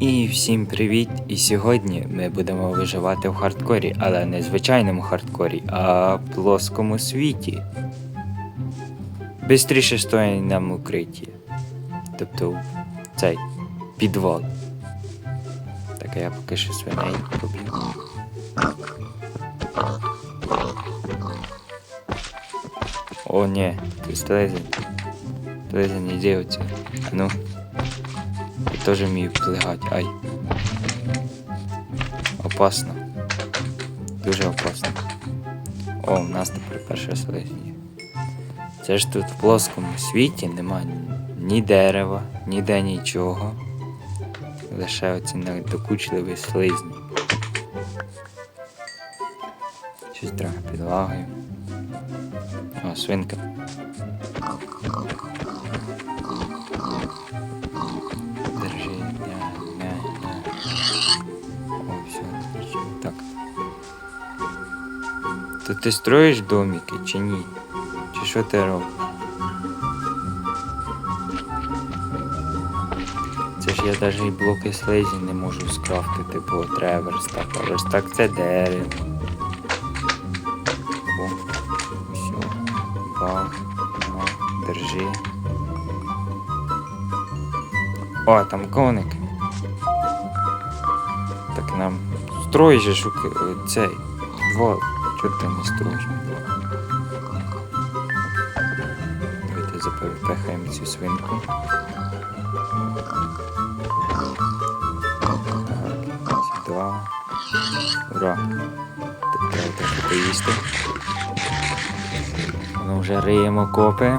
І всім привіт! І сьогодні ми будемо виживати в хардкорі, але не звичайному хардкорі, а плоскому світі. Бистріше стоїть нам укриття. Тобто цей підвал. Так, а я поки що свиней поб'ю. О, ні, ти слезень. Слезень, іди оце. А ну. Тоже вмію плигати. Ай. Опасно. Дуже опасно. О, у нас тепер перша слизня. Це ж тут в плоскому світі нема ні дерева, ніде нічого. Лише оці недокучливі слизні. Щось трохи підлагою. О, свинка. Ти строїш домики чи ні? Чи що ти робиш? Це ж я навіть і блоки слизі не можу скрафтити, бо треба верстак. А верстак це дерево. О, все. Бах, на, держи. О, там коник. Так нам строїш же шук... е, цей двор. Ти не? Давайте запехаємо цю свинку. Так, сюди. Ура. Тут треба поїсти. Ми вже риємо копи.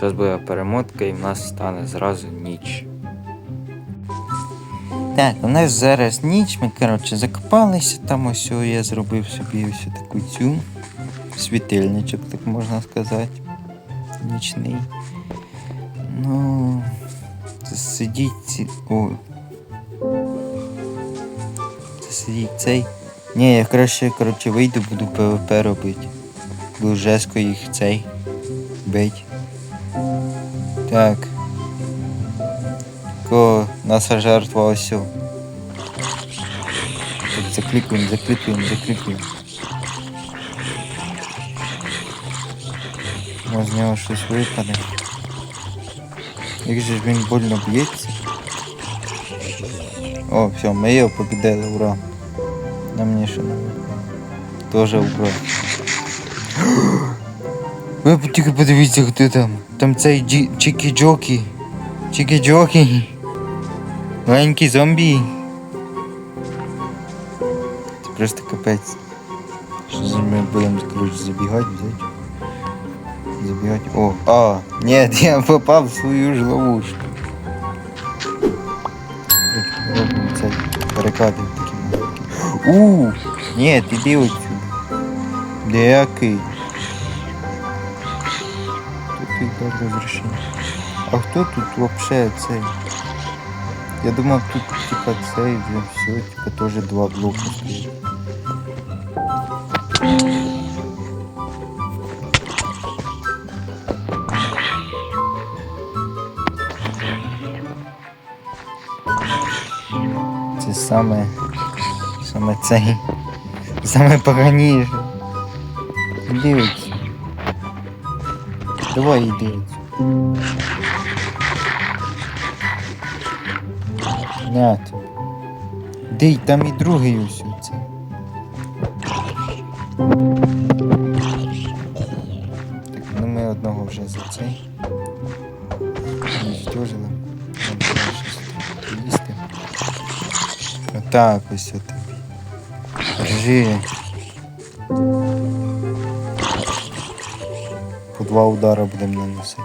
Зараз буде перемотка і в нас стане зразу ніч. Так, у нас зараз ніч, ми, коротше, закопалися, там ось я зробив собі ось таку цю світильничок, так можна сказати. Нічний. Ну. Сидіть ці. О. Сидіть цей. Ні, я краще, коротше, вийду, буду ПВП робити. Буду жестко їх цей бить. Так. Ко наша жертва ось. Так, закликуємо, закликуємо, закликуємо. Може з нього щось випаде. Як же ж він больно б'ється. О, все, ми його побідили, ура. На мені що не. Тоже ура. Ви тільки подивіться, хто там. Там цей. Чікі-Джокі. Чікі-Джокі. Маленький зомбі. Це просто капець. Що за ми будемо коротше забігати, взяти. Забігати. О, а, ні, я попав в свою ж ловушку. Робимо цей перекати такі маленькі. У, ні, іди отсюди. Тут дав розрішення. А хто тут вообще цей? Я думав тут типа цей вже все, типа тоже два блока стоїть. Це саме саме цей. Саме поганіше. Отсюди. Давай отсюди. Нет. Дий, там і другий ось це. Так, ну ми одного вже за цей. Нам їсти. Отак ось от тобі. Держи. Два удара будемо наносити.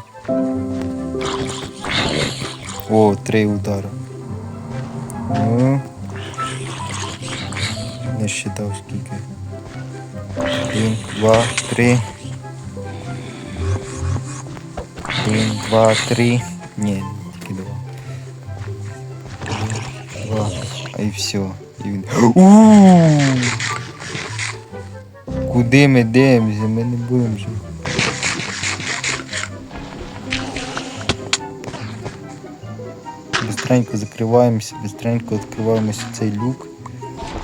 О, три удара. Ну. Не считав скільки. Один, два, три. Один, два, три. Ні, тільки два. Один, два. А і все. І він. Куди ми дивимося? Ми не будемо жити. Быстренько закриваємося, быстренько відкриваємося цей люк.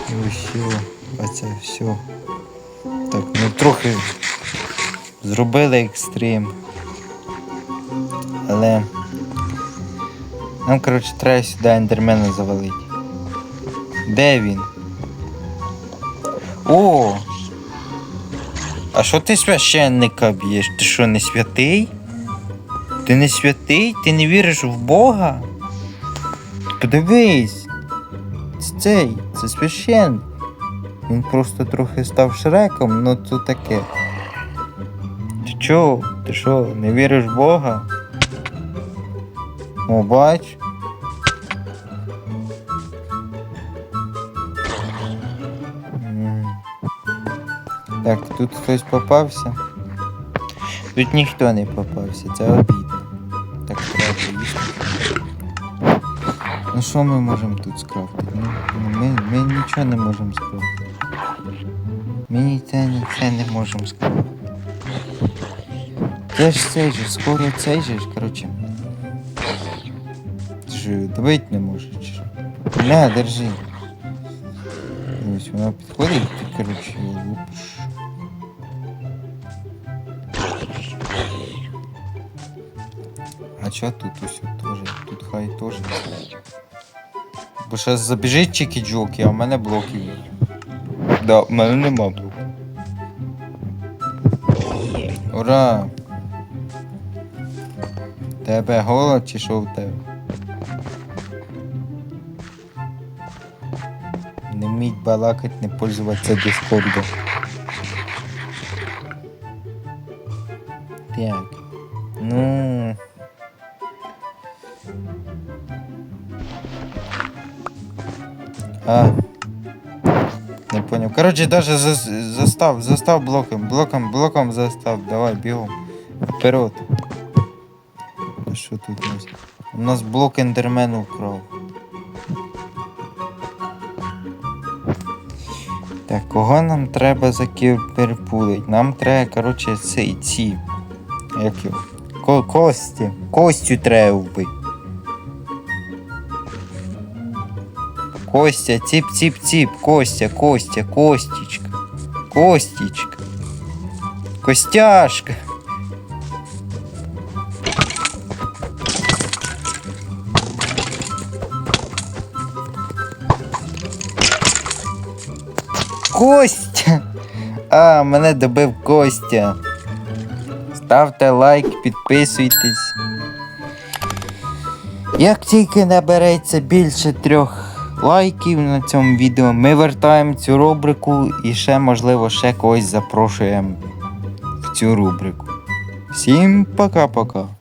І ось. А це все. Так, ну трохи зробили екстрим. Але нам, коротше, треба сюди ендермена завалити. Де він? О! А що ти священника б'єш? Ти що, не святий? Ти не святий? Ти не віриш в Бога? Подивись. Це цей, це священник. Він просто трохи став шреком, ну то таке. Ти чо? Ти що, не віриш в Бога? О, бач. Так, тут хтось попався. Тут ніхто не попався, це обідно. Так треба їсти. Ну що ми можемо тут скрафтити? Ну, ну, ми, ми нічого не можемо скрафтити. Ми це, це не можемо скрафтити. Це ж цей же, скоро цей же коротше. Ти ж добити не можеш, чи держи. Ось вона підходить, коротше, лупиш. А чо тут усе теж? Хай теж. Бо зараз забіжить чекі джоки, а в мене блоків. Да, в мене нема блоків. Ура! Тебе голод чи що в тебе? Не вміть балакать, не пользуватися дискордом. Так. Ну. А. Не понял. Короче, даже за, застав, застав блоком, блоком, блоком застав. Давай, бігом. Вперед. А що тут у нас? У нас блок ендермену вкрав. Так, кого нам треба закіперпулить? Нам треба, короче, цей, ці. Як його? Ко кості. Костю треба вбити. Костя, ціп, ціп, ціп, Костя, Костя, Костічка. Костічка. Костяшка. Костя! А, мене добив Костя. Ставте лайк, підписуйтесь. Як тільки набереться більше трьох лайків на цьому відео, ми вертаємо цю рубрику і ще, можливо, ще когось запрошуємо в цю рубрику. Всім пока-пока.